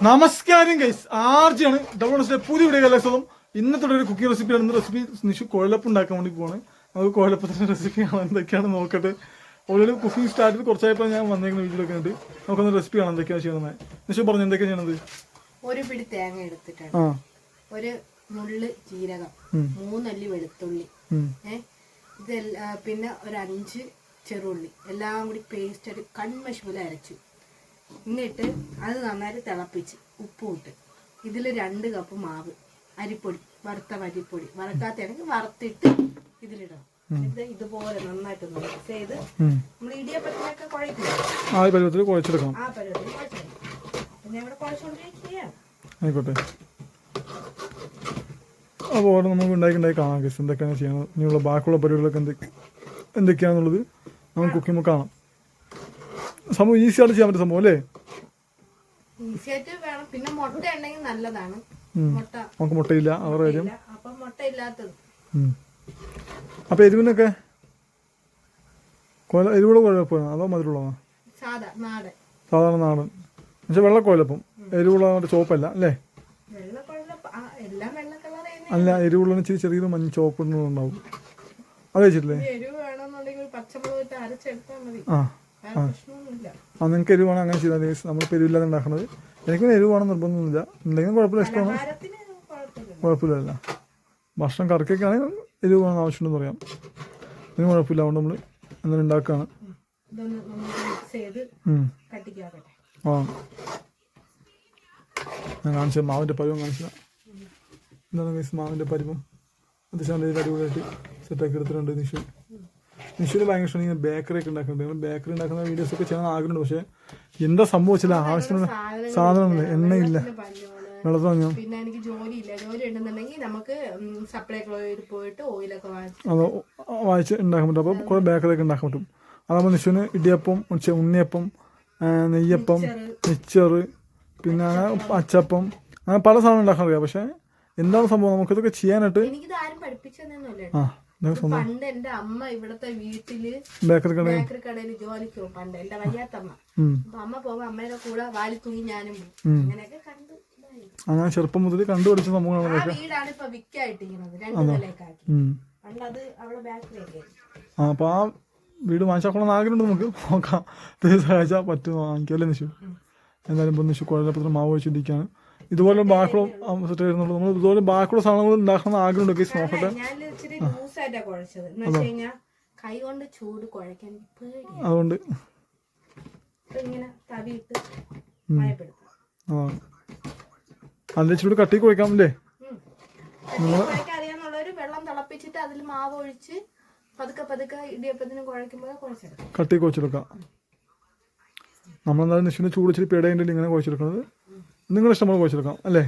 നമസ്കാരം ഗൈസ് ആർജിയാണ്. ഡബിൾ പുതിയ വീഡിയോ കലാസവും ഇന്നത്തെ ഒരു കുക്കിംഗ് റെസിപ്പിയാണ് ഇന്ന് റെസിപ്പി നിഷു കുഴലപ്പം ഉണ്ടാക്കാൻ വേണ്ടി പോവാണ്. നമുക്ക് കുഴലപ്പത്തിന്റെ റെസിപ്പി കാണാൻ എന്തൊക്കെയാണ് നോക്കട്ടെ. ഓൾറെഡി കുക്കിംഗ് സ്റ്റാർട്ട് ചെയ്ത് കുറച്ചായപ്പോൾ ഞാൻ വന്നേക്കുന്ന വീഡിയോയിലൊക്കെ ഉണ്ട്. നമുക്കൊന്ന് റെസിപ്പി കാണാൻ എന്തൊക്കെയാണ് ചെയ്യണമെന്ന് നിഷു പറഞ്ഞു എന്തൊക്കെയാണ് ചെയ്യണത് ഒരു പിടി തേങ്ങ എടുത്തിട്ടാണ് ആ. ഒരു നുള്ള് ജീരകം. മൂന്നല്ലി വെളുത്തുള്ളി. ഇതെല്ലാം പിന്നെ ഒരു അഞ്ച് ചെറുള്ളി. എല്ലാം കൂടി പേസ്റ്റ് ആയിട്ട് കൺമഷി പോലെ അരച്ചു. എന്നിട്ട് അത് നന്നായിട്ട് തിളപ്പിച്ച് ഉപ്പും ഇട്ട്. ഇതിൽ രണ്ട് കപ്പ് മാവ് അരിപ്പൊടി വറുത്ത അരിപ്പൊടി. വറക്കാത്തയാണെങ്കിൽ വറുത്തിട്ട് ഇതിലിടണം. ഇത് ഇതുപോലെ നന്നായിട്ട് മിക്സ് ചെയ്ത്. നമ്മൾ ഇടിയപ്പത്തിനൊക്കെ കുഴക്കില്ല ആ പരുവത്തിൽ കുഴച്ചെടുക്കാം. ആ പരുവത്തിൽ കുഴച്ചെടുക്കും. പിന്നെ ഇവിടെ കുഴച്ചുകൊണ്ടിരിക്കുകയാണ്. ആയിക്കോട്ടെ. അപ്പോൾ നമുക്ക് ഉണ്ടാക്കി ഉണ്ടാക്കി കാണാം ഗസ് എന്തൊക്കെയാണ് ചെയ്യണം ഇനിയുള്ള ബാക്കിയുള്ള പരിപാടികളൊക്കെ എന്തൊക്കെ എന്തൊക്കെയാണെന്നുള്ളത് നമുക്ക് കുക്കിംഗ് കാണാം. സംഭവം ഈസി ആയിട്ട് ചെയ്യാൻ പറ്റും സംഭവം അല്ലേ? ഈസിയായിട്ട് വേണം. പിന്നെ മുട്ട ഉണ്ടെങ്കിൽ നല്ലതാണ്. ഉം. മുട്ട. നമുക്ക് മുട്ടയില്ല അവരുടെ കാര്യം. അപ്പൊ മുട്ട ഇല്ലാത്തത്. എരിവിനൊക്കെ? കൊല എരിവുള്ള കുഴപ്പമാണ് അതോ മധുരമുള്ളതാ? സാധാ നാടൻ. സാധാരണ നാടൻ. പക്ഷെ വെള്ളക്കോലപ്പം. എരിവുള്ള ചോപ്പല്ല അല്ലേ? അല്ല എരിവുള്ള ഇച്ചിരി ചെറിയൊരു മഞ്ഞ ചോപ്പ് ഉണ്ടാവും അത് വെച്ചിട്ടില്ലേ എരിവ് ആ. ആ നിങ്ങൾക്ക് എരിവാണ് അങ്ങനെ ചെയ്താൽ മതി നമ്മൾ എരിവില്ലാതെ ഉണ്ടാക്കുന്നത് എനിക്ക് എരിവാണ് നിർബന്ധമൊന്നുമില്ല. എന്തെങ്കിലും കുഴപ്പമില്ല ഇഷ്ടമാണ്. കുഴപ്പമില്ല ഭക്ഷണം കറക്കൊക്കെ ആണെങ്കിൽ എരിവ് വേണം ആവശ്യമുണ്ടെന്ന് പറയാം. അതിന് കുഴപ്പമില്ല. അതുകൊണ്ട് നമ്മൾ എന്തെങ്കിലും ഉണ്ടാക്കുകയാണ് ആ. ഞാൻ കാണിച്ച മാവിന്റെ പരിവം കാണിച്ചത് എന്താണ് മീൻസ് മാവിന്റെ പരിവം. അത്യാവശ്യം നല്ല അടിപൊളിയായിട്ട് സെറ്റാക്കി എടുത്തിട്ടുണ്ട് നിഷു. നിഷുവിന് ഭയങ്കര ഇഷ്ടമാണ്. ഇങ്ങനെ ബേക്കറി ഒക്കെ ഉണ്ടാക്കുന്നുണ്ട് ബേക്കറി ഉണ്ടാക്കുന്ന വീഡിയോസ് ഒക്കെ ചെയ്യാൻ ആഗ്രഹമുണ്ട്. പക്ഷേ എന്താ സംഭവിച്ചില്ല ആവശ്യമുള്ള സാധനങ്ങൾ എണ്ണയില്ല. വെള്ളത്തിൽ പിന്നെ എനിക്ക് ജോലിയില്ല ജോലി ഉണ്ടെന്നുണ്ടെങ്കിൽ നമുക്ക് സപ്ലൈക്കോയിൽ പോയിട്ട് ഓയിലൊക്കെ വാങ്ങിച്ച് അത് വായിച്ച് ഉണ്ടാക്കാൻ പറ്റും. അപ്പോൾ കുറേ ബേക്കറി ഒക്കെ ഉണ്ടാക്കാൻ പറ്റും. അതാകുമ്പോൾ നിഷുവിന് ഇടിയപ്പം ഉണ്ണിയപ്പം നെയ്യപ്പം മിച്ചർ പിന്നെ അച്ചപ്പം അങ്ങനെ പല സാധനം ഉണ്ടാക്കാൻ അറിയാം. പക്ഷേ എന്താണ് സംഭവം? നമുക്കിതൊക്കെ ചെയ്യാനായിട്ട് ആ. പണ്ട് എന്റെ അമ്മ ഇവിടത്തെ വീട്ടിൽ ബേക്കറി കട ബേക്കറി കടയിൽ ജോലിക്ക് പോകും പണ്ട് എന്റെ വയ്യാത്തമ്മ. അപ്പൊ അമ്മ പോകുമ്പോ അമ്മയുടെ കൂടെ വാലി തൂങ്ങി ഞാനും പോകും അങ്ങനെയൊക്കെ കണ്ടു. അങ്ങനെ ചെറുപ്പം മുതൽ കണ്ടുപിടിച്ച സംഭവങ്ങളാണ് ആ വീടാണ് ഇപ്പൊ വിക്കായിട്ടിരിക്കുന്നത്. രണ്ടു ഉം. പണ്ട് അത് അവളെ ബേക്കറി ഒക്കെ ആ വീട് വാങ്ങിച്ചാക്കണം ആഗ്രഹമുണ്ട് നമുക്ക്? നോക്കാം. സഹായിച്ചാൽ പറ്റും വാങ്ങിക്കല്ലേ നിഷു എന്തായാലും ഇപ്പോൾ നിഷു കുഴപ്പത്തിന് മാവ് വെച്ചിരിക്കുകയാണ് ഇതുപോലെ ബാക്കിയുള്ള സെറ്റ് വരുന്നുള്ളൂ നമ്മൾ ഇതുപോലെ ബാക്കിയുള്ള സാധനങ്ങൾ ഉണ്ടാക്കണം ആഗ്രഹമുണ്ട് കേസ് നോക്കട്ടെ. അതുകൊണ്ട്. ആ. ചൂട് കട്ടി കുഴക്കാം അല്ലേ? വെള്ളം തിളപ്പിച്ചിട്ട് അതിൽ മാവ് ഒഴിച്ച് പതുക്കെ പതുക്കെ ഇടിയപ്പത്തിന് കുഴക്കുമ്പോൾ കുഴച്ചെടുക്കാം. കട്ടി കുഴച്ചെടുക്കാം. നമ്മളെന്തായാലും നിശ്ചിന് ചൂട് ഇച്ചിരി പേടേണ്ടി ഇങ്ങനെ കുഴച്ചെടുക്കുന്നത്? നിങ്ങളുടെ ഇഷ്ടം പോലെ കുഴച്ചെടുക്കാം അല്ലേ?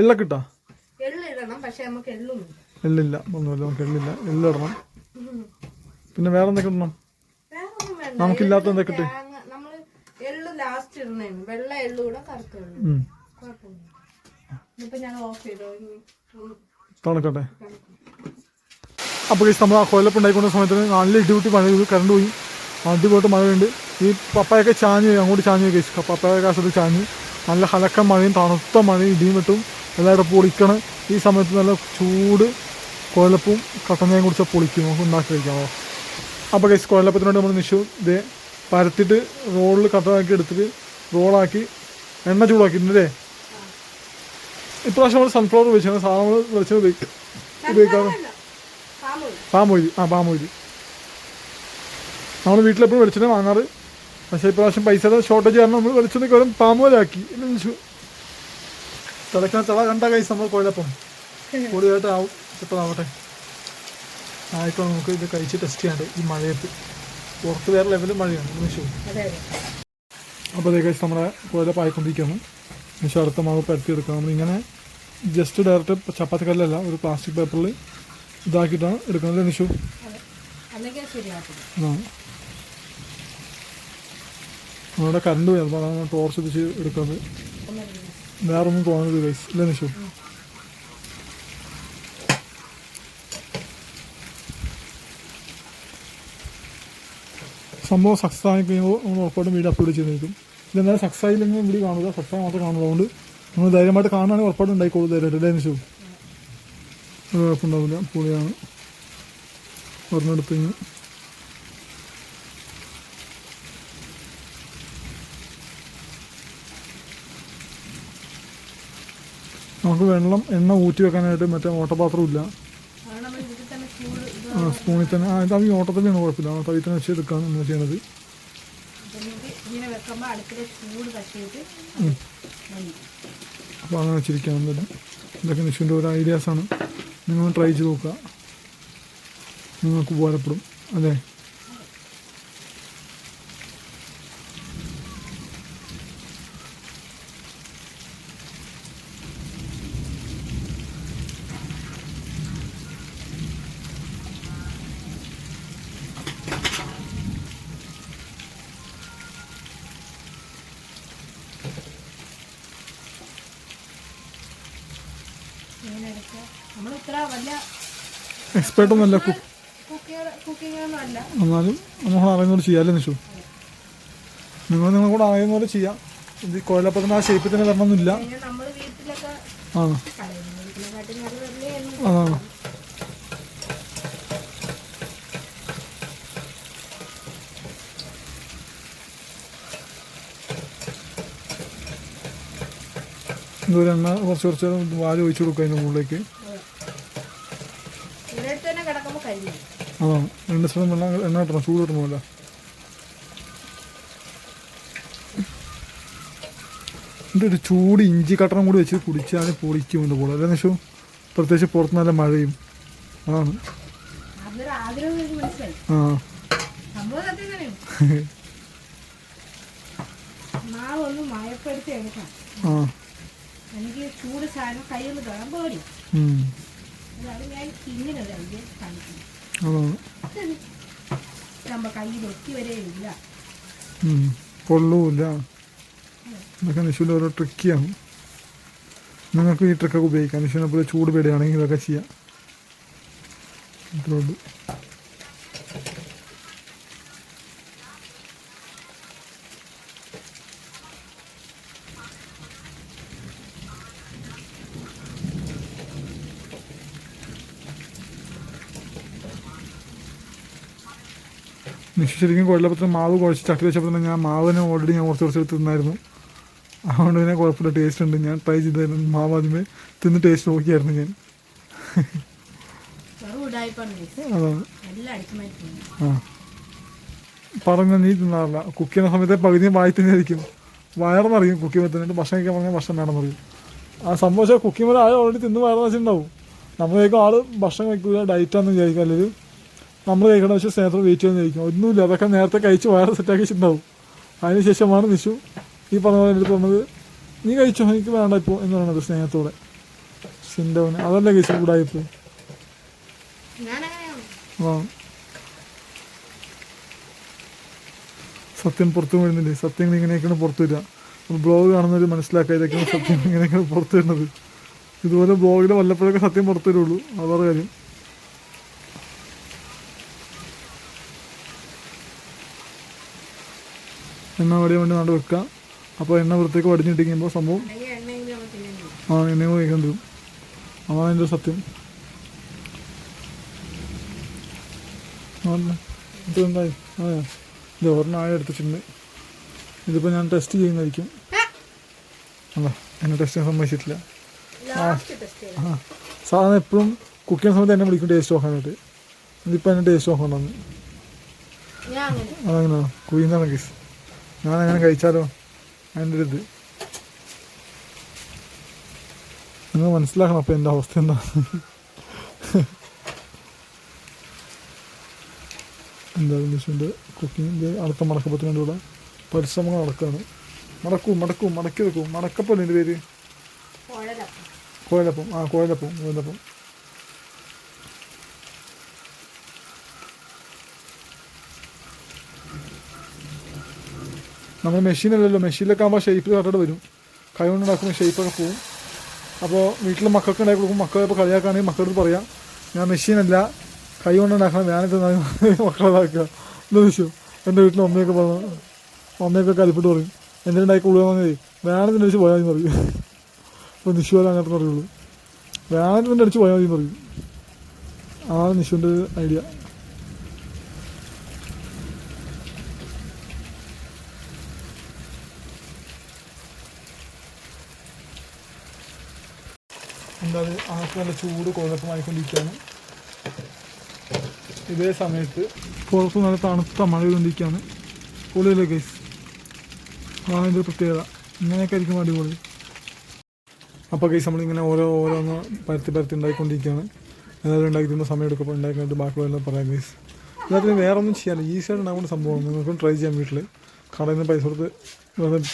എള്ളൊക്കെ ഇട്ടാ എള്ള് ഇടണം പക്ഷെ നമുക്ക് എള്ളൊന്നും എള്ളില്ല ഒന്നുമില്ല നമുക്ക് എള്ളില്ല. എള്ളിടണം. പിന്നെ വേറെ എന്തൊക്കെ ഇടണം നമുക്കില്ലാത്ത എന്തൊക്കെ ഇട്ട്? നമ്മൾ എള്ള് ലാസ്റ്റ് വെള്ള കൂടെ കറുത്ത ചെയ്തോ? തണുക്കട്ടെ. അപ്പോൾ ഈ നമ്മൾ ആ കൊല്ലപ്പ് ഉണ്ടായിക്കൊണ്ട സമയത്ത് നല്ല ഇടിവിട്ടി മഴ പെയ്തു കറണ്ട് പോയി. അടിപൊളിയായിട്ട് മഴയുണ്ട് ഈ പപ്പായൊക്കെ ചാഞ്ഞ് അങ്ങോട്ട് ചാഞ്ഞ് കേസ്. പപ്പായ കാശത്ത് ചാഞ്ഞ്. നല്ല ഹലക്ക മഴയും തണുത്ത മഴയും ഇടിയും വെട്ടും. എല്ലാവരും പൊളിക്കണം ഈ സമയത്ത് നല്ല ചൂട് കുഴലപ്പും കട്ടനയും കുടിച്ചാൽ പൊളിക്കും നമുക്ക് ഉണ്ടാക്കി കഴിക്കാമോ അപ്പോൾ കേസ് കുഴലപ്പത്തിനോട് നമ്മൾ നിശു ഇത് പരത്തിട്ട് റോളിൽ കട്ടനാക്കി എടുത്തിട്ട് റോളാക്കി എണ്ണ ചൂടാക്കിയിട്ടുണ്ടല്ലേ ഇപ്രാവശ്യം നമ്മൾ സൺഫ്ലവർ ഉപയോഗിച്ചാണ്. സാധനങ്ങൾ വെളിച്ചം ഉപയോഗിക്കും ഉപയോഗിക്കാറ്? അല്ല പാമ്പ് ആ പാമ്പൊഴി നമ്മൾ വീട്ടിലെപ്പോഴും വെളിച്ചെണ്ണ വാങ്ങാറ് പക്ഷേ ഇപ്രാവശ്യം പൈസയുടെ ഷോർട്ടേജ് കാരണം നമ്മൾ വെളിച്ചെണ്ണയ്ക്ക് വരും പാമ്പോലാക്കി തിളക്കണ തിള കണ്ട കൈസ് നമ്മൾ കുഴപ്പം കൂടുതലായിട്ട് ആവും ചെറുതാവട്ടെ ആയിട്ട് നമുക്ക് ഇത് കഴിച്ച് ടെസ്റ്റ് ചെയ്യാണ്ട് ഈ മഴയത്ത്. പുറത്ത് വേറെ ലെവലിൽ മഴയാണ്. അതെ അപ്പോൾ അതേ കഴിച്ച് നമ്മുടെ ആയിക്കൊണ്ടിരിക്കുന്നു. പക്ഷേ അടുത്ത മാവ് പരത്തിയെടുക്കുക നമ്മളിങ്ങനെ ജസ്റ്റ് ഡയറക്റ്റ് ചപ്പാത്തി കല്ലല്ല ഒരു പ്ലാസ്റ്റിക് പേപ്പറിൽ ഇതാക്കിയിട്ടാണ് എടുക്കുന്നത്. ശരിയാക്കും ആ. നമ്മുടെ കറണ്ട് പോയി അപ്പോൾ അതാണ് ടോർച്ച് വെച്ച് എടുക്കുന്നത് വേറൊന്നും തോന്നരുത് ഗൈസ് ഇല്ല നിഷു? സംഭവം സക്സസ് ആയി കഴിയുമ്പോൾ നമ്മൾ ഉറപ്പായിട്ടും വീഡിയോ അപ്ലോഡ് ചെയ്തിരിക്കും ഇതെന്തായാലും സക്സസ് ആയില്ലെങ്കിൽ വീട് കാണുക. സക്സസ് ആയി മാത്രം കാണുള്ളൂ. അതുകൊണ്ട് നമ്മൾ ധൈര്യമായിട്ട് കാണുകയാണെങ്കിൽ ഉറപ്പായിട്ടും ഉണ്ടായിക്കോളൂ ധൈര്യമായിട്ട് നിശു കുഴപ്പമുണ്ടാവില്ല. പൊളിയാണ്. ഒരെണ്ണെടുത്ത് കഴിഞ്ഞ് നമുക്ക് വെള്ളം എണ്ണ ഊറ്റി വെക്കാനായിട്ട് മറ്റേ ഓട്ടപാത്രം ഇല്ല. അത് നമ്മൾ ഇതിൽ തന്നെ ചൂട് ആ സ്പൂണിൽ തന്നെ. ആ ഇത് ഈ ഓട്ടത്തിലാണ് കുഴപ്പമില്ല. ആ തവി തന്നെ വെച്ചെടുക്കാണ് നമ്മൾ ചെയ്യണത്. അപ്പോൾ അങ്ങനെ വെച്ചിരിക്കാം എന്തായാലും ഇതൊക്കെ നിഷുവിന്റെ ഒരു ഐഡിയാസാണ് നിങ്ങൾ ട്രൈ ചെയ്ത് നോക്കുക. നിങ്ങൾക്ക് ഉപകാരപ്പെടും. അല്ലേ? ഇങ്ങനെ എടുക്കുക നമ്മൾ ഇത്ര വലിയ അല്ല. എന്നാലും നമ്മൾ അറിയുന്നോട് ചെയ്യാമല്ലേ നിഷു? നിങ്ങൾ നിങ്ങളെ കൂടെ അറിയുന്നോട് പോലെ ചെയ്യാം. ഇത് കോയിലപ്പത്തിന് ആ ഷേപ്പിൽ തന്നെ വരണമെന്നില്ല ആ അതാണ്. എണ്ണ കുറച്ച് കുറച്ച് വാൽ ഒഴിച്ചു കൊടുക്കുക അതിന്റെ മുകളിലേക്ക്. ആ രണ്ട് സ്ഥലം വെള്ളം എണ്ണ കിട്ടണം ചൂട് കിട്ടണമല്ല എന്നിട്ട് ഒരു ചൂട് ഇഞ്ചി കട്ടണം കൂടി വെച്ച് കുടിച്ചാൽ പൊളിക്കും എന്റെ പോലെ അല്ലെന്ന് നിഷു പ്രത്യേകിച്ച് പുറത്ത് നല്ല മഴയും. അതാണ്. മയപ്പെടുത്തി എടുക്കാം. ആ. എനിക്ക് ചൂട് സാധനം കയ്യിൽ തൊടാൻ പേടി അതാണ് ഞാൻ ഇങ്ങനെ ഒരു ഐഡിയ കാണിക്കുന്നു അതാണ് നമ്മുടെ കയ്യിൽ ഒത്തി വരെ ഇല്ല. കൊള്ളൂല കൊള്ളൂല്ല. ഇതൊക്കെ നിഷുവിന്റെ ഓരോ ട്രിക്കിയാണ് നിങ്ങൾക്ക് ഈ ട്രിക്കൊക്കെ ഉപയോഗിക്കാം. നിഷുവിനെ പോലെ ചൂട് പേടിയാണെങ്കിൽ ഇതൊക്കെ ചെയ്യാം. ഇത്രേ ഉള്ളൂ. നിഷു ശരിക്കും കൊല്ലപ്പത്തിന് മാവ് കുഴച്ച് ചട്ടി വെച്ചപ്പോൾ തന്നെ ഞാൻ മാവിനെ ഓൾറെഡി ഞാൻ കുറച്ച് കുറച്ച് എടുത്ത് തിന്നായിരുന്നു. അതുകൊണ്ട് തന്നെ കുഴപ്പമില്ല ടേസ്റ്റ് ഉണ്ട്. ഞാൻ ട്രൈ ചെയ്തായിരുന്നു മാവ് ആദ്യമേ. തിന്ന് ടേസ്റ്റ് നോക്കിയായിരുന്നു ഞാൻ. അതാണ് ആ. പറഞ്ഞ നീ തിന്നാറില്ല. കുക്ക് ചെയ്യുന്ന സമയത്ത് പകുതിയും വായി തന്നെയായിരിക്കും വയറെന്നറിയും കുക്ക് ചെയ്യുമ്പോൾ തന്നെ. ഭക്ഷണം കഴിക്കാൻ പറഞ്ഞാൽ ഭക്ഷണം വേണമെന്ന് പറയും ആ സംഭവം കുക്കിംഗ് കുക്ക് ചെയ്യുമ്പോൾ ആൾ ഓൾറെഡി തിന്ന് വയറെന്ന് വെച്ചിട്ടുണ്ടാവും. നമ്മൾ കഴിക്കും ആൾ ഭക്ഷണം കഴിക്കില്ല ഡയറ്റാന്ന് വിചാരിക്കും. അല്ലെങ്കിൽ നമ്മൾ കഴിക്കണ പക്ഷേ സ്നേഹത്തോട് വെയിറ്റ് ചെയ്യുന്ന കഴിക്കും. ഒന്നുമില്ല അതൊക്കെ നേരത്തെ കഴിച്ച് വയറ് സെറ്റാക്കി വെച്ചിട്ടുണ്ടാവും. അതിനുശേഷമാണ് നിഷു ഈ പറഞ്ഞ പോലെ എടുത്ത് പറഞ്ഞത് നീ കഴിച്ചോ? എനിക്ക് വേണ്ട ഇപ്പോൾ എന്ന് പറയണത് സ്നേഹത്തോടെ. സിന്റെ അതല്ല കഴിച്ചു കൂടായിപ്പോ ആ. സത്യം പുറത്തു വരുന്നില്ലേ? സത്യങ്ങൾ ഇങ്ങനെയൊക്കെയാണ് പുറത്തു വരിക. ബ്ലോഗ് കാണുന്നവർ മനസ്സിലാക്കുക ഇതൊക്കെയാണ് സത്യം ഇങ്ങനെയൊക്കെയാണ് പുറത്തു വരുന്നത്. ഇതുപോലെ ബ്ലോഗിൽ വല്ലപ്പോഴൊക്കെ സത്യം പുറത്തു വരുള്ളൂ. അതാണ് കാര്യം. എണ്ണ വടി വേണ്ടി നാട് വെക്കുക അപ്പോൾ എണ്ണ വൃത്തിക്ക് വടിഞ്ഞിട്ടിരിക്കുമ്പോൾ സംഭവം. ആ എണ്ണയും കഴിക്കേണ്ടി വരും അതാണ് അതിന്റെ സത്യം. ഇതെന്തായി ആ ഇത് ഒരെണ്ണം ആയ എടുത്തിട്ടുണ്ട്. ഇതിപ്പോൾ ഞാൻ ടെസ്റ്റ് ചെയ്യുന്നതായിരിക്കും. അല്ല എന്നെ ടെസ്റ്റ് ചെയ്യാൻ സമ്മതിച്ചിട്ടില്ല. ചെയ്യണം. ആ സാധാരണ എപ്പോഴും കുക്ക് ചെയ്യുന്ന സമയത്ത് എന്നെ വിളിക്കും ടേസ്റ്റ് നോക്കാനായിട്ട്. ഇതിപ്പോൾ എന്നെ ടേസ്റ്റ് നോക്കണം അതങ്ങനെയാണ് കുയിന്നാണ് കേസ് ഞാൻ അങ്ങനെ കഴിച്ചാലോ? അതിന്റെ ഒരു ഇത്. നിങ്ങൾ മനസ്സിലാക്കണം അപ്പോൾ എന്റെ അവസ്ഥ എന്താ എന്താണെന്ന് വെച്ചിട്ടുണ്ട് കുക്കിങ്ങിന്റെ അടുത്ത മടക്കപ്പത്തിന്റെ ഇവിടെ പരിശ്രമങ്ങൾ നടക്കുകയാണ്. മടക്കും മടക്കും മടക്കി വെക്കും. മടക്കപ്പല്ലേ എന്റെ പേര്? കോഴലപ്പം. ആ കോഴലപ്പം കോയലപ്പം നമ്മൾ മെഷീനല്ലല്ലോ മെഷീനിലൊക്കെ ആകുമ്പോൾ ഷേപ്പിൽ കറക്റ്റ് വരും. കൈ കൊണ്ട് ഉണ്ടാക്കുമ്പോൾ ഷേപ്പൊക്കെ പോവും. അപ്പോൾ വീട്ടിൽ മക്കൾക്ക് ഉണ്ടാക്കി കൊടുക്കും മക്കളെ ഇപ്പോൾ കളിയാക്കുകയാണെങ്കിൽ മക്കളോട് പറയാം ഞാൻ മെഷീനല്ല കൈ കൊണ്ട് ഉണ്ടാക്കണം ഞാനിത് മക്കളെ ഇതാക്കുക. എന്താ വിഷയം? എന്റെ വീട്ടിൽ അമ്മയൊക്കെ പറഞ്ഞു അമ്മയൊക്കെ കലിപ്പിട്ട് പറയും ഉണ്ടാക്കി കൊള്ളുകയാണെങ്കിൽ വേണമെന്ന് അടിച്ച് പോയാൽ മതി പറയും. അപ്പോൾ നിഷു പോലെ അങ്ങനത്തെ പറയുള്ളൂ. വേണമെന്ന് അടിച്ച് പോയാൽ മതി പറയും. അതാണ് നിഷുവിന്റെ ഐഡിയ എന്താ ആൾക്ക് നല്ല ചൂട് കുഴപ്പമായിക്കൊണ്ടിരിക്കുകയാണ് ഇതേ സമയത്ത് പുറത്ത് നല്ല തണുത്ത മഴ കൊണ്ടിരിക്കുകയാണ് പൊളിയല്ലേ കേസ് അതാണ് ഇതിന്റെ പ്രത്യേകത. ഇങ്ങനെയൊക്കെ ആയിരിക്കും അടിപൊളി. അപ്പോൾ കേസ് നമ്മളിങ്ങനെ ഓരോ ഓരോന്ന് പരത്തി പരത്തി ഉണ്ടാക്കിക്കൊണ്ടിരിക്കുകയാണ് ഏതായാലും ഉണ്ടാക്കി തരുന്ന സമയം എടുക്കുമ്പോൾ ഉണ്ടാക്കിയിട്ട് ബാക്കിയുള്ളതെല്ലാം പറയാം കേസ് എല്ലാത്തിനും വേറെ ഒന്നും ചെയ്യാനില്ല ഈസിയായിട്ട് ഉണ്ടാകുന്ന സംഭവമാണ്. നിങ്ങൾക്കും ട്രൈ ചെയ്യാം വീട്ടിൽ കടയിൽ നിന്ന് പൈസ കൊടുത്ത്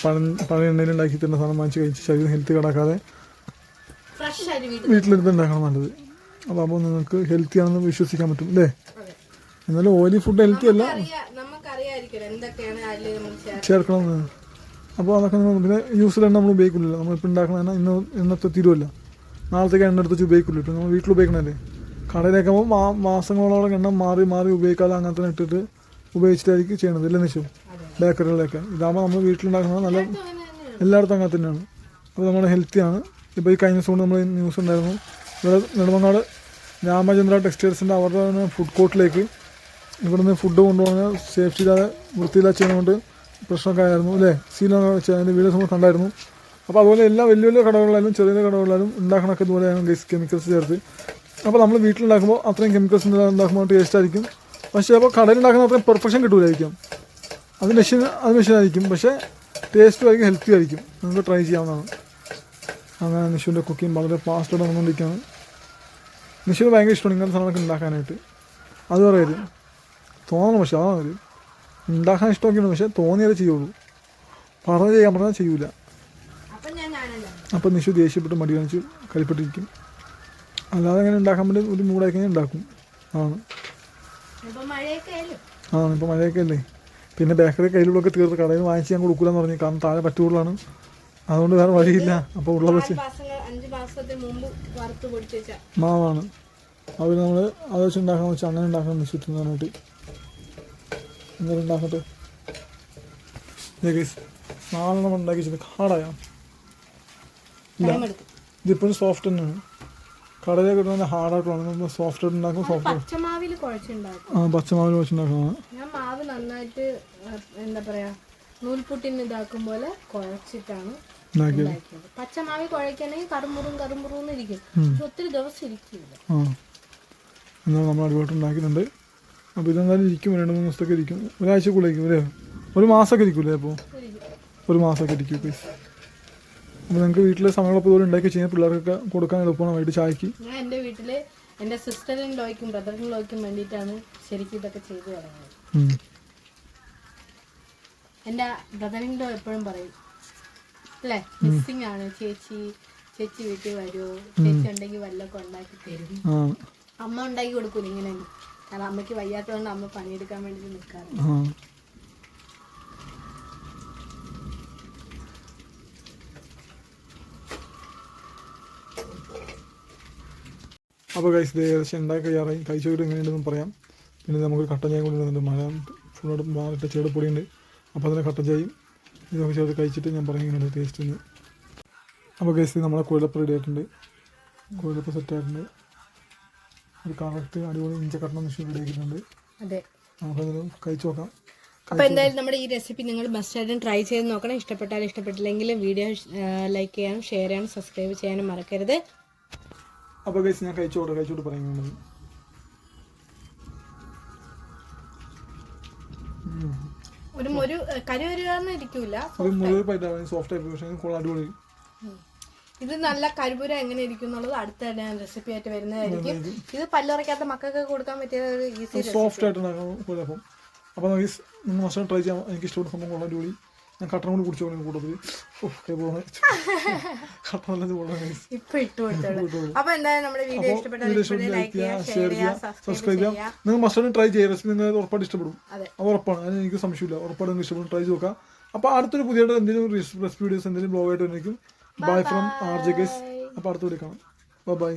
പഴ പഴയ എണ്ണയിൽ ഉണ്ടാക്കി തരുന്ന സാധനം വാങ്ങിച്ച് കഴിച്ച് ശരീരം ഹെൽത്ത് കിടക്കാതെ വീട്ടിലെടുത്ത് ഉണ്ടാക്കണം നല്ലത്. അതാകുമ്പോൾ നിങ്ങൾക്ക് ഹെൽത്തി ആണെന്ന് വിശ്വസിക്കാൻ പറ്റും അല്ലേ? എന്നാലും ഓയിലി ഫുഡ് ഹെൽത്തി അല്ല. ചേർക്കണം അപ്പോൾ അതൊക്കെ നിങ്ങൾ പിന്നെ യൂസിൽ എണ്ണ നമ്മൾ ഉപയോഗിക്കില്ലല്ലോ നമ്മളിപ്പോൾ ഉണ്ടാക്കണ എണ്ണ ഇന്ന് ഇന്നത്തെ തീരുമല്ല നാളത്തേക്ക് എണ്ണ എടുത്ത് ഉപയോഗിക്കില്ല ഇപ്പോൾ നമ്മൾ വീട്ടിൽ ഉപയോഗിക്കണല്ലേ കടയിലേക്ക് ആകുമ്പോൾ മാസങ്ങളോളം എണ്ണ മാറി മാറി ഉപയോഗിക്കാതെ അങ്ങനെ തന്നെ ഇട്ടിട്ട് ഉപയോഗിച്ചിട്ടായിരിക്കും ചെയ്യണത് ഇല്ല നിശ്ചയം ബേക്കറികളിലൊക്കെ. ഇതാകുമ്പോൾ നമ്മൾ വീട്ടിലുണ്ടാക്കുന്നത് നല്ല എല്ലായിടത്തും അങ്ങനെ തന്നെയാണ്. അപ്പോൾ നമ്മുടെ ഹെൽത്തിയാണ് ഇപ്പോൾ ഈ കഴിഞ്ഞ ദിവസം നമ്മൾ ന്യൂസ് ഉണ്ടായിരുന്നു. ഇവിടെ നെടുമങ്ങാട് രാമചന്ദ്ര ടെക്സ്റ്റൈൽസിന്റെ അവരുടെ തന്നെ ഫുഡ് കോർട്ടിലേക്ക് ഇവിടുന്ന് ഫുഡ് കൊണ്ടുപോകുന്ന സേഫ്റ്റി ഇല്ലാതെ വൃത്തിയില്ലാതെ ചെയ്യുന്നതുകൊണ്ട് പ്രശ്നമൊക്കെ ആയിരുന്നു അല്ലേ? സീലൊക്കെ വെച്ച് അതിന്റെ വീഡിയോസ് നമ്മൾ കണ്ടായിരുന്നു. അപ്പോൾ അതുപോലെ എല്ലാ വലിയ വലിയ കടകളിലായാലും ചെറിയ ചെറിയ കടകളിലായാലും ഉണ്ടാക്കണമൊക്കെ ഇതുപോലെയാണ് ഗൈസ് കെമിക്കൽസ് ചേർത്ത്. അപ്പോൾ നമ്മൾ വീട്ടിലുണ്ടാക്കുമ്പോൾ അത്രയും കെമിക്കൽസ് ഉണ്ടാക്കുമ്പോൾ ടേസ്റ്റ് ആയിരിക്കും. പക്ഷേ അപ്പോൾ കടയിൽ ഉണ്ടാക്കുന്ന അത്രയും പെർഫെക്ഷൻ കിട്ടൂലായിരിക്കും. അത് മെഷീൻ അത് മെഷീനായിരിക്കും പക്ഷേ ടേസ്റ്റും ആയിരിക്കും ഹെൽത്തി ആയിരിക്കും. നമുക്ക് ട്രൈ ചെയ്യാവുന്നതാണ്. അങ്ങനെ നിഷുവിന്റെ കുക്കിംഗ് വളരെ ഫാസ്റ്റ് നടന്നുകൊണ്ടിരിക്കുകയാണ്. നിഷുവിന് ഭയങ്കര ഇഷ്ടമാണ് ഇങ്ങനത്തെ സാധനങ്ങളൊക്കെ ഉണ്ടാക്കാനായിട്ട്. അത് പറയരുത്. തോന്നണം പക്ഷെ അതാണ് ഒരു ഉണ്ടാക്കാൻ ഇഷ്ടമൊക്കെയാണ് പക്ഷേ തോന്നിയാലേ ചെയ്യുള്ളൂ. പറഞ്ഞ് ചെയ്യാൻ പറഞ്ഞാൽ ചെയ്യൂല. അപ്പം നിഷു ദേഷ്യപ്പെട്ട് മടി കാണിച്ച് കളിപ്പെട്ടിരിക്കും. അല്ലാതെ അങ്ങനെ ഉണ്ടാക്കാൻ വേണ്ടി ഒരു മൂടായി കഴിഞ്ഞാൽ ഉണ്ടാക്കും. ആണ് ഇപ്പൊ ആണ് ഇപ്പോൾ മഴയൊക്കെ അല്ലേ? പിന്നെ ബേക്കറി ഒക്കെ തീർത്ത് കടയിൽ നിന്ന് വാങ്ങിച്ച് ഞാൻ കൊടുക്കൂലെന്ന് പറഞ്ഞു. കാരണം താഴെ പറ്റുകൂടാണ് അതുകൊണ്ട് വേറെ വഴിയില്ല. അപ്പോൾ ഉള്ള പക്ഷെ മാവാണ് അവർ നമ്മൾ അത് വെച്ച് ഉണ്ടാക്കാൻ വെച്ചാൽ അങ്ങനെ ഉണ്ടാക്കാൻ നിശ്ചയിച്ചു പറഞ്ഞിട്ട്. ഇങ്ങനെ ഉണ്ടാക്കട്ടെ? നാളെ നമ്മൾ ഉണ്ടാക്കി വെച്ചത് ടൈം എടുക്കും ഇതിപ്പോഴും സോഫ്റ്റ് തന്നെയാണ്. കടയിൽ കിട്ടുന്ന ഹാർഡായിട്ടുള്ള നമ്മൾ സോഫ്റ്റ് ആയിട്ട് ഉണ്ടാക്കും സോഫ്റ്റ് പച്ചമാവിൽ കുഴച്ചുണ്ടാക്കും. ആ പച്ചമാവിൽ വെച്ച് ഉണ്ടാക്കുന്നതാണ് ഞാൻ മാവ് നന്നായിട്ട് എന്താ പറയാ നൂൽപുട്ടിന് ഇതാക്കും പോലെ കുഴച്ചിട്ടാണ് പച്ചമാവി കുഴയ്ക്കണമെങ്കിൽ കറുമുറും കറുമുറും ഇരിക്കും ഒത്തിരി ദിവസം ഇരിക്കില്ല. എന്നാൽ നമ്മൾ അടിപൊളിയായിട്ട് ഉണ്ടാക്കിയിട്ടുണ്ട്. അപ്പോൾ ഇതെന്തായാലും ഇരിക്കും. രണ്ട് മൂന്ന് ദിവസത്തൊക്കെ ഇരിക്കും. ഒരാഴ്ചക്കുള്ളിൽ ഇരിക്കും അല്ലേ? ഒരു മാസമൊക്കെ ഇരിക്കൂലേ അപ്പോൾ? ഒരു മാസമൊക്കെ ഇരിക്കും പ്ലീസ് അപ്പോൾ നിങ്ങൾക്ക് വീട്ടിലെ സമയങ്ങളപ്പോൾ ഇതുപോലെ ഉണ്ടാക്കി ചെയ്യുന്ന പിള്ളേർക്കൊക്കെ കൊടുക്കാൻ എളുപ്പമാണ്. വൈകിട്ട് ചായക്ക്. ഞാൻ എന്റെ വീട്ടിൽ എന്റെ സിസ്റ്ററിന് ലോയ്ക്കും ബ്രദറിൻ ലോയ്ക്കും വേണ്ടിയിട്ടാണ് ശരിക്കും ഇതൊക്കെ ചെയ്തു തുടങ്ങിയത്. എന്റെ ബ്രദറിന്റെ എപ്പോഴും പറയും അല്ലേ? മിസ്സിംഗ് ആണ്. ചേച്ചി ചേച്ചി വീട്ടിൽ വരുമോ ചേച്ചി ഉണ്ടെങ്കിൽ വല്ലതൊക്കെ ഉണ്ടാക്കി തരും. അമ്മ ഉണ്ടാക്കി കൊടുക്കൂല ഇങ്ങനെ. കാരണം അമ്മയ്ക്ക് വയ്യാത്തതുകൊണ്ട് അമ്മ പണിയെടുക്കാൻ വേണ്ടി അപ്പോൾ കഴിച്ച് ഇത് ഏകദേശം ഉണ്ടാക്കി കഴിയാറായി കഴിച്ചോട്ട് എങ്ങനെയുണ്ടെന്ന് പറയാം. പിന്നെ നമുക്ക് കട്ടൻ ചായ കൊണ്ടുവരുന്നുണ്ട് മഴ ഫുള്ളോട് മാറിട്ട് ചെടുപ്പൊടിയുണ്ട് അപ്പോൾ അതിനെ കട്ടൻ ചായയും ഇതൊക്കെ ചേർത്ത് കഴിച്ചിട്ട് ഞാൻ പറഞ്ഞു ഇങ്ങനെ ടേസ്റ്റ് ഒന്ന് അപ്പോൾ ഗസ്റ്റ് നമ്മളെ കുഴലപ്പം റെഡി ആയിട്ടുണ്ട്. കുഴലപ്പം സെറ്റ് ആയിട്ടുണ്ട്. ഒരു കറക്റ്റ് അടിപൊളി ഇഞ്ച കട്ടണ മെഷീൻ റെഡി ആക്കിയിട്ടുണ്ട്. അതെ. നമുക്കതിന് കഴിച്ചു നോക്കാം. അപ്പോൾ എന്തായാലും നമ്മുടെ ഈ റെസിപ്പി നിങ്ങൾ മസ്റ്റായിട്ടും ട്രൈ ചെയ്ത് നോക്കണം. ഇഷ്ടപ്പെട്ടാലും ഇഷ്ടപ്പെട്ടില്ലെങ്കിലും വീഡിയോ ലൈക്ക് ചെയ്യാനും ഷെയർ ചെയ്യാനും സബ്സ്ക്രൈബ് ചെയ്യാനും മറക്കരുത്. അപ്പോൾ കഴിച്ച് ഞാൻ കഴിച്ചോട്ടെ കഴിച്ചോട്ട് പറയുന്നത് ഒരു ഒരു കരുവരുകാന്ന് ഇരിക്കൂല. അത് മുഴുവൻ സോഫ്റ്റ് ആയി പക്ഷേ കൂടുതൽ അടിപൊളി. ഇത് നല്ല കരിപുര എങ്ങനെ ഇരിക്കും എന്നുള്ളത് അടുത്ത ഞാൻ റെസിപ്പി ആയിട്ട് വരുന്നതായിരിക്കും. ഇത്? പല്ലുറയ്ക്കാത്ത മക്കൾക്ക് കൊടുക്കാൻ പറ്റിയ ഒരു ഈസി സോഫ്റ്റ് ആയിട്ട് അപ്പോൾ നമുക്ക് ട്രൈ ചെയ്യാം. എനിക്ക് ഇഷ്ടപ്പെട്ട സംഭവം അടിപൊളി. ഞാൻ കട്ടൻ കൂടി കുടിച്ചു പോകണം കൂടുതൽ ഓഹ് കൈ പോകുന്നത് കട്ടൻ നല്ല പോകുന്നത് ഇപ്പൊ ഇട്ട് കൊടുത്തോളൂ അപ്പൊ എന്തായാലും നമ്മുടെ വീഡിയോ ഇഷ്ടപ്പെട്ടാൽ വീഡിയോ ഇഷ്ടപ്പെട്ടാൽ ലൈക്ക് ലൈക്ക് ചെയ്യുക ചെയ്യുക ഷെയർ ചെയ്യുക. സബ്സ്ക്രൈബ് ചെയ്യാം നിങ്ങൾ മസ്റ്റർ ട്രൈ ചെയ്യുക റെസിപ്പി നിങ്ങൾ ഉറപ്പായിട്ട് ഇഷ്ടപ്പെടും. അതെ. ഉറപ്പാണ്. അതിന് എനിക്ക് സംശയമില്ല. ഉറപ്പായിട്ട് ഇഷ്ടപ്പെടും. ട്രൈ നോക്കാം അപ്പോൾ അടുത്തൊരു പുതിയ എന്തെങ്കിലും റെസിപ്പി വീഡിയോസ് എന്തെങ്കിലും ബ്ലോഗായിട്ട് വന്നിരിക്കും ബൈ ഫ്രം ആർ ജെ കെസ് അപ്പോൾ അടുത്ത വീഡിയോ കാണാം. ബൈ